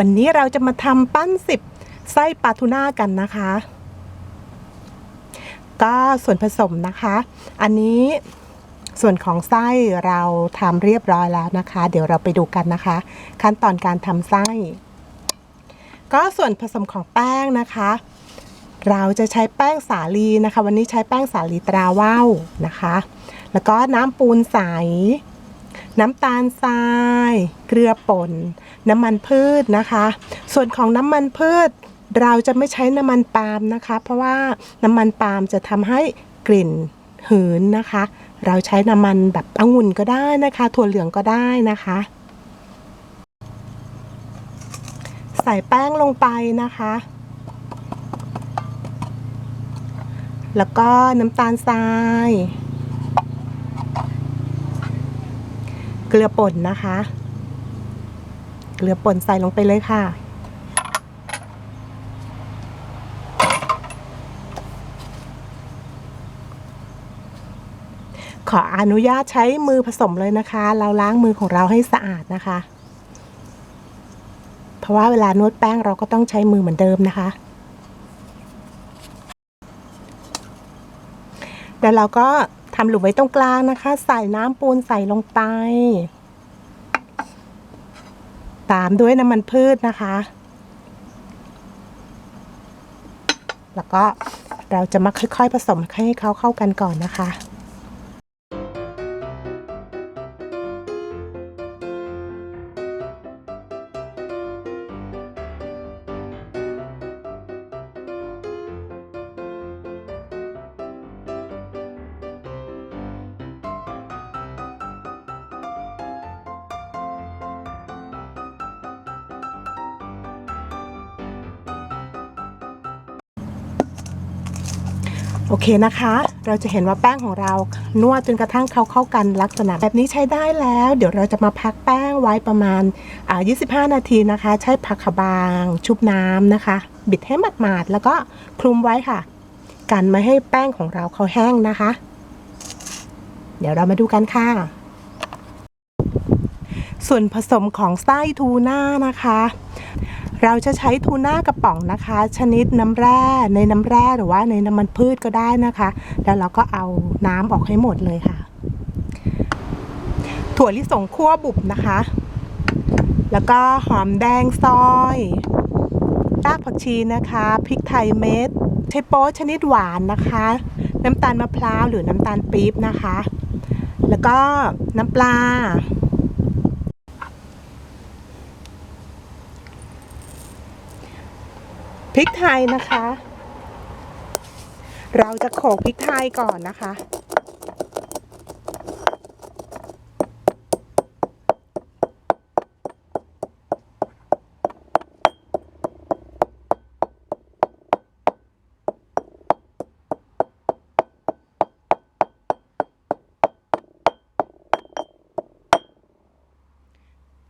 วันนี้เราจะมาทำปั้นสิบไส้ปลาทูน่ากันนะคะ ก็ส่วนผสมนะคะ อันนี้ส่วนของไส้เราทำเรียบร้อยแล้วนะคะ เดี๋ยวเราไปดูกันนะคะ ขั้นตอนการทำไส้ ก็ส่วนผสมของแป้งนะคะ เราจะใช้แป้งสาลีนะคะ วันนี้ใช้แป้งสาลีตราว่าวนะคะ แล้วก็น้ำปูนใส น้ำตาลทราย เกลือป่น น้ำมันพืชนะคะ ส่วนของน้ำมันพืช เราจะไม่ใช้น้ำมันปาล์มนะคะ เพราะว่าน้ำมันปาล์มจะทำให้กลิ่นหืนนะคะ เราใช้น้ำมันแบบองุ่นก็ได้นะคะ ถั่วเหลืองก็ได้นะคะ ใส่แป้งลงไปนะคะ แล้วก็น้ำตาลทราย เก ลือป่นนะคะ เกลือป่นใส่ลงไปเลยค่ะ ขออนุญาตใช้มือผสมเลยนะคะ เราล้างมือของเราให้สะอาดนะคะ เพราะว่าเวลานวดแป้งเราก็ต้องใช้มือเหมือนเดิมนะคะแล้วเราก็ ทำหลุมไว้ตรงกลางนะคะ ใส่น้ำปูนใส่ลงไป ตามด้วยน้ำมันพืชนะคะ แล้วก็เราจะมาค่อยๆผสมให้เขาเข้ากันก่อนนะคะ โอเคนะคะ เราจะเห็นว่าแป้งของเรานวดจนกระทั่งเขาเข้ากันลักษณะแบบนี้ใช้ได้แล้ว เดี๋ยวเราจะมาพักแป้งไว้ประมาณ 25 นาทีนะคะ ใช้ผักขบาง ชุบน้ำนะคะ บิดให้หมาดๆแล้วก็คลุมไว้ค่ะ กันไม่ให้แป้งของเราเขาแห้งนะคะ เดี๋ยวเรามาดูกันค่ะส่วนผสมของไส้ทูน่านะคะ เราจะใช้ทูน่ากระป๋องนะคะ ชนิดน้ำแร่ในน้ำแร่หรือว่าในน้ำมันพืชก็ได้นะคะ แล้วเราก็เอาน้ำออกให้หมดเลยค่ะ ถั่วลิสงคั่วบุบนะคะ แล้วก็หอมแดงซอยรากผักชีนะคะพริกไทยเม็ดใช้โป๊ชนิดหวานนะคะ น้ำตาลมะพร้าวหรือน้ำตาลปี๊บนะคะ แล้วก็น้ำปลา พริกไทยนะคะ เราจะโขกพริกไทยก่อนนะคะ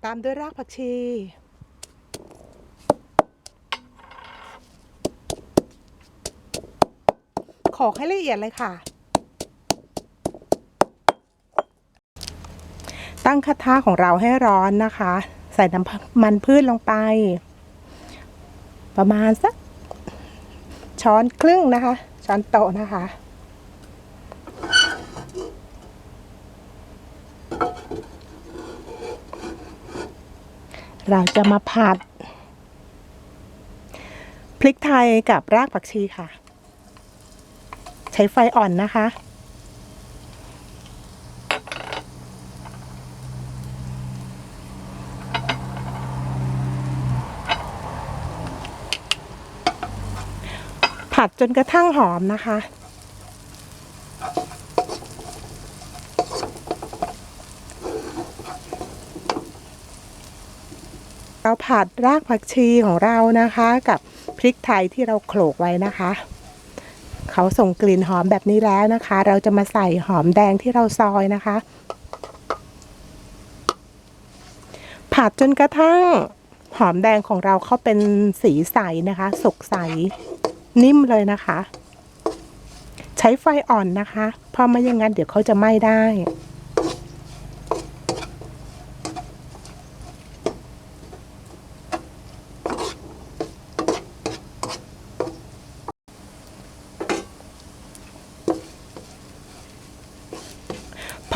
ตามด้วยรากผักชี โขลกให้ละเอียดเลยค่ะ ตั้งกระทะของเราให้ร้อนนะคะ ใส่น้ำมันพืชลงไป ประมาณสักช้อนครึ่งนะคะ ช้อนโต๊ะนะคะเราจะมาผัด พริกไทยกับรากผักชีค่ะ ใช้ไฟอ่อนนะคะ ผัดจนกระทั่งหอมนะคะเราผัดรากผักชีของเรานะคะ กับพริกไทยที่เราโขลกไว้นะคะ เขาส่งกลิ่นหอมแบบนี้แล้วนะคะ เราจะมาใส่หอมแดงที่เราซอยนะคะ ผัดจนกระทั่งหอมแดงของเราเขาเป็นสีใสนะคะ สุกใสนิ่มเลยนะคะ ใช้ไฟอ่อนนะคะ เพราะไม่อย่างนั้นเดี๋ยวเขาจะไหม้ได้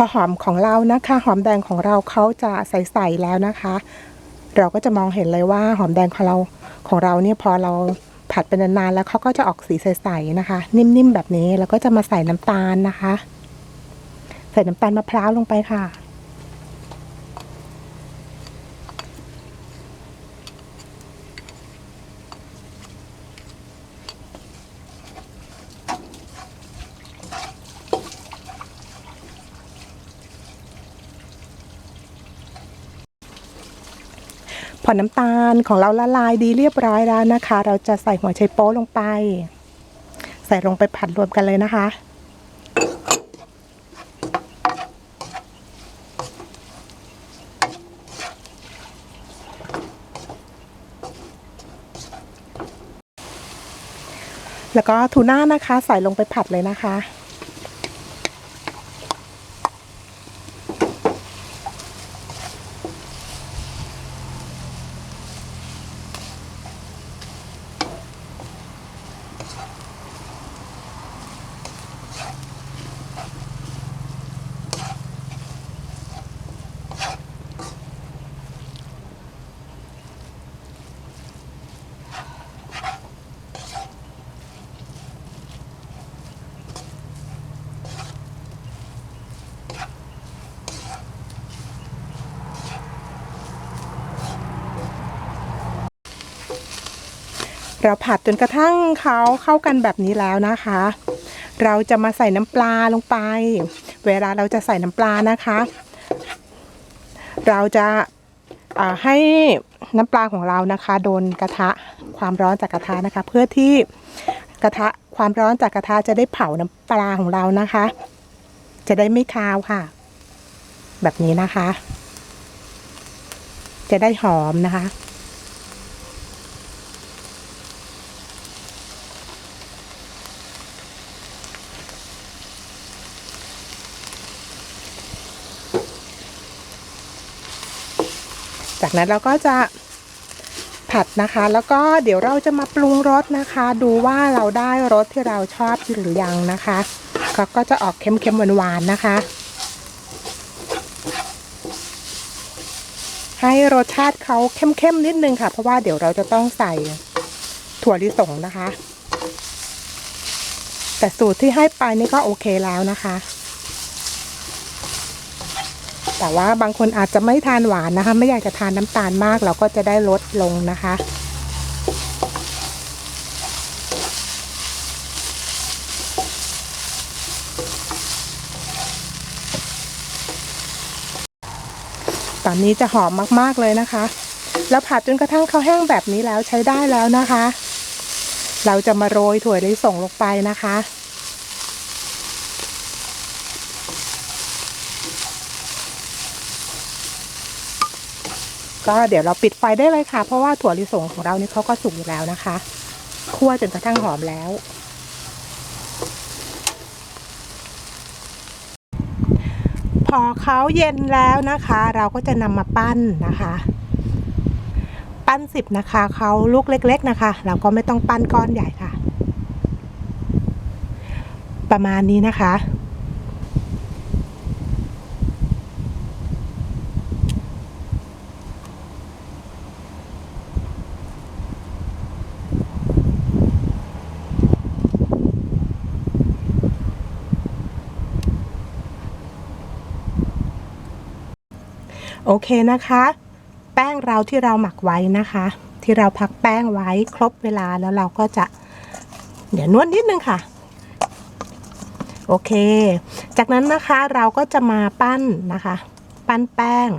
อหอมของเรานะคะหอมแดงของเราเขาจะใสๆแล้วนะคะ เราก็จะมองเห็นเลยว่าหอมแดงของเราของเราเนี่ยพอเราผัดเป็นนานๆแล้วเขาก็จะออกสีใสๆนะคะ นิ่มๆแบบนี้แล้วก็จะมาใส่น้ำตาลนะคะ ใส่น้ำตาลมะพร้าวลงไปค่ะ อน้ำตาลของเราละลายดีเรียบร้อยแล้วนะคะ เราจะใส่หัวไชโป๊ลงไป ใส่ลงไปผัดรวมกันเลยนะคะ แล้วก็ทูน่านะคะ ใส่ลงไปผัดเลยนะคะ เราผัดจนกระทั่งเขาเข้ากันแบบนี้แล้วนะคะ เราจะมาใส่น้ำปลาลงไป เวลาเราจะใส่น้ำปลานะคะ เราจะาให้น้ำปลาของเรานะคะโดนกระทะความร้อนจากกระทะนะคะ เพื่อที่กระทะความร้อนจากกระทะจะได้เผาน้ำปลาของเรานะคะ จะได้ไม่คาวค่ะ แบบนี้นะคะ จะได้หอมนะคะ จากนั้นเราก็จะผัดนะคะ แล้วก็เดี๋ยวเราจะมาปรุงรสนะคะ ดูว่าเราได้รสที่เราชอบหรือยังนะคะก็ก็จะออกเค็มๆหวานๆนะคะ ให้รสชาติเขาเข้มๆนิดนึงค่ะ เพราะว่าเดี๋ยวเราจะต้องใส่ถั่วลิสงนะคะ แต่สูตรที่ให้ไปนี่ก็โอเคแล้วนะคะ แต่ว่าบางคนอาจจะไม่ทานหวานนะคะ ไม่อยากจะทานน้ำตาลมาก เราก็จะได้ลดลงนะคะตอนนี้จะหอมมากๆเลยนะคะ แล้วผัดจนกระทั่งเขาแห้งแบบนี้แล้วใช้ได้แล้วนะคะ เราจะมาโรยถั่วลิสงลงไปนะคะ ก็เดี๋ยวเราปิดไฟได้เลยค่ะ เพราะว่าถั่วลิสงของเรานี่เขาก็สุกอยู่แล้วนะคะ คั่วจนกระทั่งหอมแล้ว พอเขาเย็นแล้วนะคะ เราก็จะนำมาปั้นนะคะ ปั้นสิบนะคะเขาลูกเล็ก ๆนะคะ เราก็ไม่ต้องปั้นก้อนใหญ่ค่ะ ประมาณนี้นะคะ โอเคนะคะ แป้งเราที่เราหมักไว้นะคะ ที่เราพักแป้งไว้ครบเวลาแล้วเราก็จะ เดี๋ยวนวดนิดนึงค่ะ โอเค จากนั้นนะคะเราก็จะมาปั้นนะคะ ปั้นแป้ง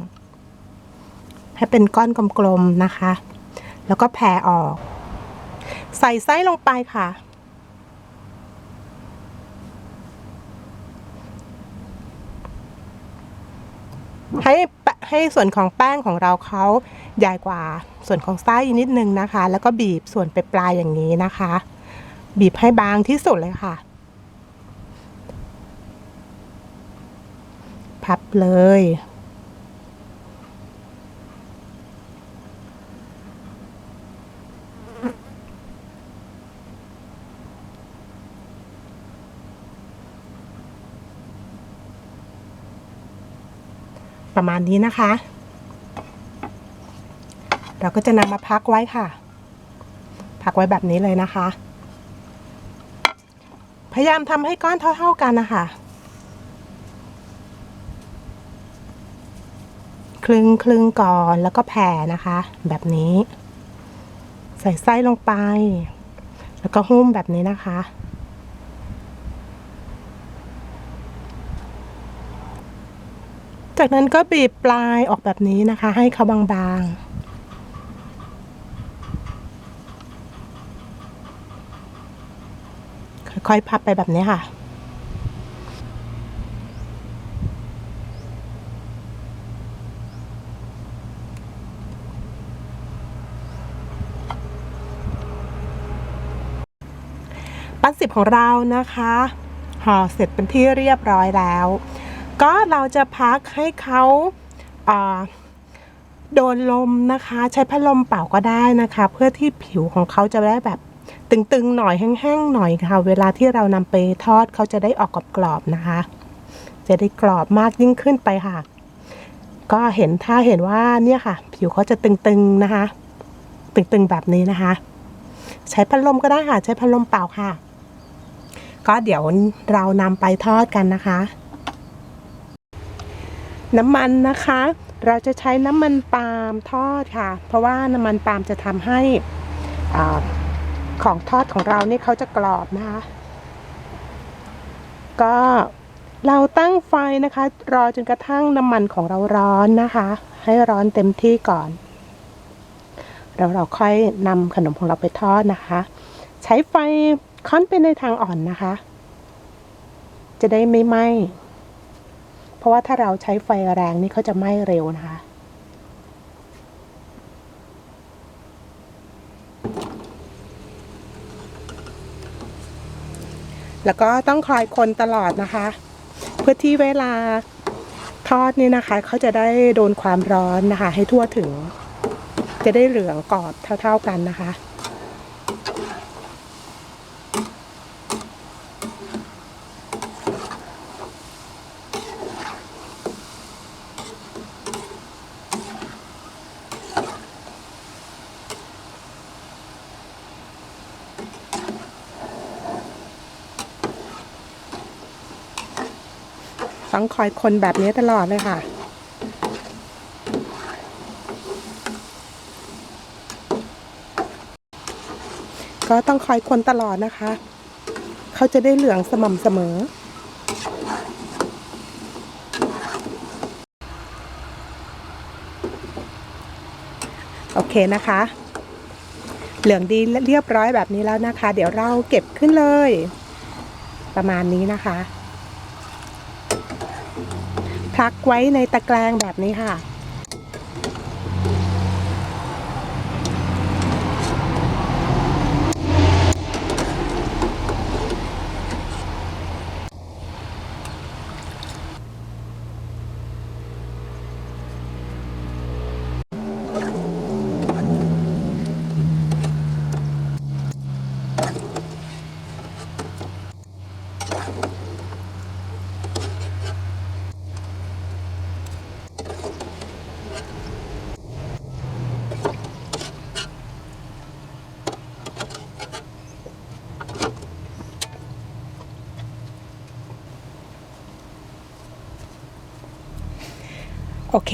ให้เป็นก้อนกลมๆนะคะ แล้วก็แผ่ออก ใส่ไส้ลงไปค่ะ ให้ให้ส่วนของแป้งของเราเขาใหญ่กว่าส่วนของไส้นิดนึงนะคะ แล้วก็บีบส่วนไปปลายอย่างนี้นะคะ บีบให้บางที่สุดเลยค่ะ พับเลย ประมาณนี้นะคะ เราก็จะนำมาพักไว้ค่ะ พักไว้แบบนี้เลยนะคะ พยายามทำให้ก้อนเท่า ๆกันนะคะคลึงคลึงก่อนแล้วก็แผ่นะคะ แบบนี้ ใส่ไส้ลงไป แล้วก็หุ้มแบบนี้นะคะ จากนั้นก็บีบปลายออกแบบนี้นะคะ ให้เขาบางๆค่อยๆพับไปแบบนี้ค่ะ ปั้นสิบของเรานะคะ ห่อเสร็จเป็นที่เรียบร้อยแล้ว ก็เราจะพักให้เขาาโดนลมนะคะ ใช้พัดลมเป่าก็ได้นะคะ เพื่อที่ผิวของเขาจะได้แบบตึงๆหน่อยแห้งๆหน่อยค่ะ เวลาที่เรานำไปทอดเขาจะได้ออกกรอบๆนะคะ จะได้กรอบมากยิ่งขึ้นไปค่ะ ก็เห็นถ้าเห็นว่าเนี่ยค่ะ ผิวเขาจะตึงๆนะคะ ตึงๆแบบนี้นะคะ ใช้พัดลมก็ได้ค่ะ ใช้พัดลมเป่าค่ะ ก็เดี๋ยวเรานำไปทอดกันนะคะ น้ำมันนะคะ เราจะใช้น้ำมันปาล์มทอดค่ะ เพราะว่าน้ำมันปาล์มจะทำให้อของทอดของเราเนี่ยเขาจะกรอบนะคะ ก็เราตั้งไฟนะคะ รอจนกระทั่งน้ำมันของเราร้อนนะคะ ให้ร้อนเต็มที่ก่อน แล้วเราค่อยนำขนมของเราไปทอดนะคะ ใช้ไฟค่อนไปในทางอ่อนนะคะ จะได้ไม่ไหม้ เพราะว่าถ้าเราใช้ไฟแรงนี่เขาจะไหม้เร็วนะคะ แล้วก็ต้องคอยคนตลอดนะคะ เพื่อที่เวลาทอดนี่นะคะเขาจะได้โดนความร้อนนะคะ ให้ทั่วถึง จะได้เหลืองกรอบเท่า ๆกันนะคะ ต้ องคอยคนแบบนี้ตลอดเลยค่ะ ก็ต้องคอยคนตลอดนะคะ เขาจะได้เหลืองสม่ำเสมอโอเคนะคะ เหลืองดีเรียบร้อยแบบนี้แล้วนะคะ เดี๋ยวเราเก็บขึ้นเลย ประมาณนี้นะคะ พักไว้ในตะแกรงแบบนี้ค่ะโอ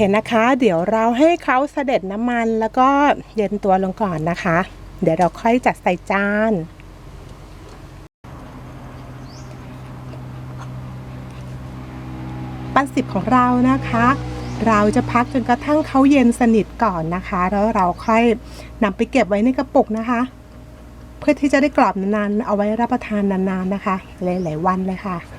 เคนะคะ เดี๋ยวเราให้เขาเสด็จน้ำมันแล้วก็เย็นตัวลงก่อนนะคะ เดี๋ยวเราค่อยจัดใส่จานปั้นสิบของเรานะคะ เราจะพักจนกระทั่งเขาเย็นสนิทก่อนนะคะ แล้วเราค่อยนำไปเก็บไว้ในกระปุกนะคะ เพื่อที่จะได้กรอบนานๆ เอาไว้รับประทานนานๆนะคะ หลายๆวันเลยค่ะ